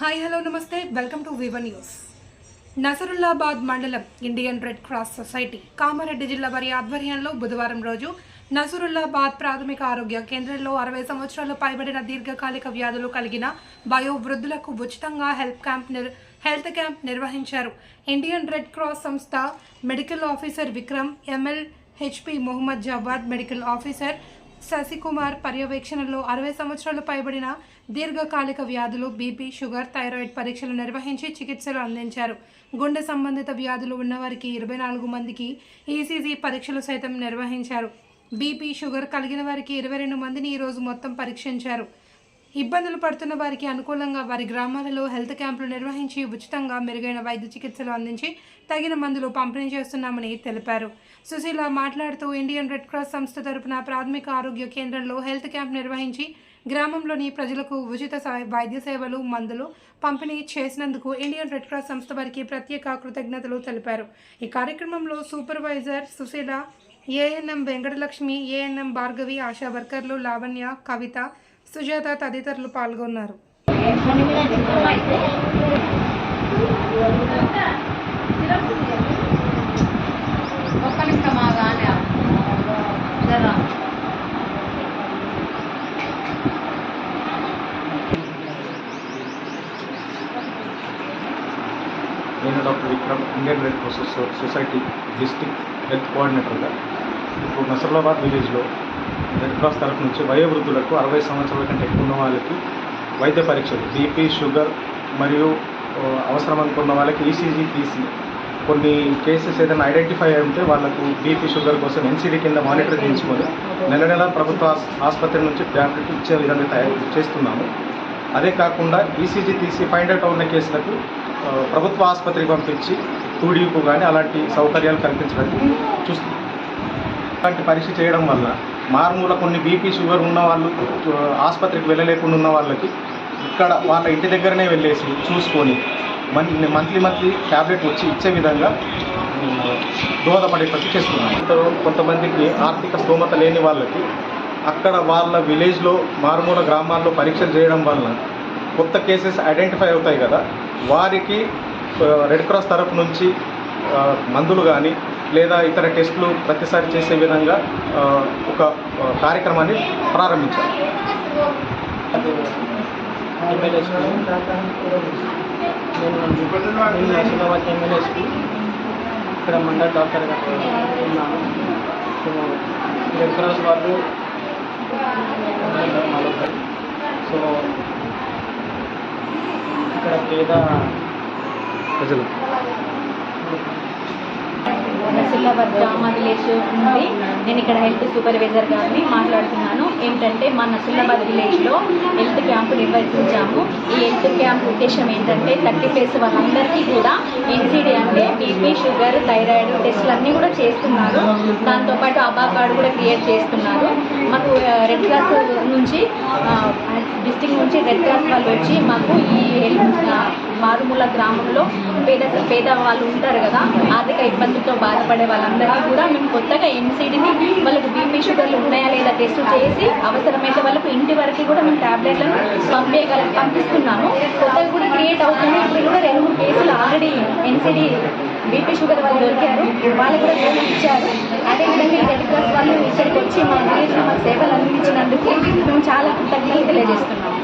Hi hello నమస్తే. Welcome to వివన్ news Nasarullabad మండలం Indian Red Cross society Kamareddy జిల్లా వారి ఆధ్వర్యంలో బుధవారం రోజు నసరుల్లాబాద్ ప్రాథమిక ఆరోగ్య కేంద్రంలో అరవై సంవత్సరాలు పైబడిన దీర్ఘకాలిక వ్యాధులు కలిగిన వయోవృద్ధులకు ఉచితంగా హెల్ప్ క్యాంప్ నిర్ హెల్త్ క్యాంప్ నిర్వహించారు. ఇండియన్ రెడ్ క్రాస్ సంస్థ medical officer Vikram ML HP Mohammed Jawad medical officer Shashikumar పర్యవేక్షణలో అరవై సంవత్సరాలు పైబడిన దీర్ఘకాలిక వ్యాధులు బీపీ షుగర్ థైరాయిడ్ పరీక్షలు నిర్వహించి చికిత్సలు అందించారు. గుండె సంబంధిత వ్యాధులు ఉన్నవారికి ఇరవై నాలుగు మందికి ఈసీజీ పరీక్షలు సైతం నిర్వహించారు. బీపీ షుగర్ కలిగిన వారికి ఇరవై రెండు మందిని ఈరోజు మొత్తం పరీక్షించారు. ఇబ్బందులు పడుతున్న వారికి అనుకూలంగా వారి గ్రామాలలో హెల్త్ క్యాంపులు నిర్వహించి ఉచితంగా మెరుగైన వైద్య చికిత్సలు అందించి తగిన మందులు పంపిణీ చేస్తున్నామని తెలిపారు. సుశీల మాట్లాడుతూ ఇండియన్ రెడ్ క్రాస్ సంస్థ తరపున ప్రాథమిక ఆరోగ్య కేంద్రంలో హెల్త్ క్యాంప్ నిర్వహించి గ్రామంలోని ప్రజలకు ఉచిత వైద్య సేవలు మందులు పంపిణీ చేసినందుకు ఇండియన్ రెడ్ క్రాస్ సంస్థ వారికి ప్రత్యేక కృతజ్ఞతలు తెలిపారు. ఈ కార్యక్రమంలో supervisor Sushila ANM Venkatalakshmi ANM Bhargavi Asha వర్కర్లు లావణ్య కవిత సుజాత తదితరులు పాల్గొన్నారు. నేను doctor Vikram Indian Red Cross society district health కోఆర్డినేటర్గా ఇప్పుడు నసరులాబాద్ విలేజ్లో రెడ్ క్రాస్ తరఫు నుంచి వయోవృద్ధులకు అరవై సంవత్సరాల కంటే ఎక్కువ ఉన్న వాళ్ళకి వైద్య పరీక్షలు బీపీ షుగర్ మరియు అవసరం అనుకున్న వాళ్ళకి ఈసీజీ తీసి కొన్ని కేసెస్ ఏదైనా ఐడెంటిఫై అయి ఉంటే వాళ్ళకు బీపీ షుగర్ కోసం ఎన్సీడీ కింద మానిటర్ చేయించుకొని నెల నెల ప్రభుత్వ ఆస్- ఆసుపత్రి నుంచి ట్యాబ్లెట్ ఇచ్చే విధంగా తయారు చేస్తున్నాము. అదే కాకుండా ఈసీజీ తీసి ఫైండ్ అవుట్ ఉన్న కేసులకు ప్రభుత్వ ఆసుపత్రికి పంపించి టూడీకు కానీ అలాంటి సౌకర్యాలు కల్పించడానికి చూస్తున్నాం అలాంటి పరీక్ష చేయడం వల్ల మారుమూల కొన్ని బీపీ షుగర్ ఉన్న వాళ్ళు ఆసుపత్రికి వెళ్ళలేకుండా ఉన్న వాళ్ళకి ఇక్కడ వాళ్ళ ఇంటి దగ్గరనే వెళ్ళేసి చూసుకొని మంత్లీ మంత్లీ మంత్లీ ట్యాబ్లెట్ వచ్చి ఇచ్చే విధంగా దోహదపడేటట్టు చేస్తున్నాం ఇంత కొంతమందికి ఆర్థిక స్తోమత లేని వాళ్ళకి అక్కడ వాళ్ళ విలేజ్లో మారుమూల గ్రామాల్లో పరీక్షలు చేయడం వలన కొత్త కేసెస్ ఐడెంటిఫై అవుతాయి కదా. వారికి రెడ్ క్రాస్ తరఫు నుంచి మందులు కానీ లేదా ఇతర టెస్టులు ప్రతిసారి చేసే విధంగా ఒక కార్యక్రమాన్ని ప్రారంభించారు. ఇక్కడ మండల్ డాక్టర్గా ఉన్నాను. సో రెడ్ క్రాస్ వాళ్ళు సో ఇక్కడ పేద ప్రజలు. నసిల్లాబాద్ గ్రామ విలేజ్ ఉంది నేను ఇక్కడ హెల్త్ సూపర్వైజర్ గారిని మాట్లాడుతున్నాను. ఏంటంటే మా నసిల్లాబాద్ విలేజ్లో హెల్త్ క్యాంపు నిర్వహించాము. ఈ హెల్త్ క్యాంప్ ఉద్దేశం ఏంటంటే థర్టీ ప్లేస్ వాళ్ళందరికీ కూడా ఎన్సీడీ అంటే బీపీ షుగర్ థైరాయిడ్ టెస్టులు అన్నీ కూడా చేస్తున్నారు. దాంతోపాటు అబా కార్డు కూడా క్రియేట్ చేస్తున్నారు. మాకు రెడ్ క్రాస్ నుంచి డిస్టిక్ నుంచి రెడ్ క్రాస్ వాళ్ళు వచ్చి మాకు ఈ హెల్త్ మారుమూల గ్రామంలో పేద పేద వాళ్ళు ఉంటారు కదా ఆర్థిక ఇబ్బందులతో బాధపడే వాళ్ళందరికీ కూడా మేము కొత్తగా ఎంసీడీని వాళ్ళకు బీపీ షుగర్లు ఉన్నాయా లేదా టెస్ట్ చేసి అవసరమైతే వాళ్ళకు ఇంటి వరకు కూడా మేము టాబ్లెట్లను పంపేయగల పంపిస్తున్నాము కొత్తగా కూడా క్రియేట్ అవుతుంది ఇప్పుడు కూడా రెండు మూడు కేసులు ఆల్రెడీ ఎన్సీడీ బీపీ షుగర్ వాళ్ళు దొరికారు. వాళ్ళు కూడా డోసు ఇచ్చారు. అదేవిధంగా ఈ రెడ్ క్రాస్ వాళ్ళు ఇక్కడికి వచ్చి మా విలేజ్లో మాకు సేవలు అందించినందుకు మేము చాలా కృతజ్ఞతలు తెలియజేస్తున్నాం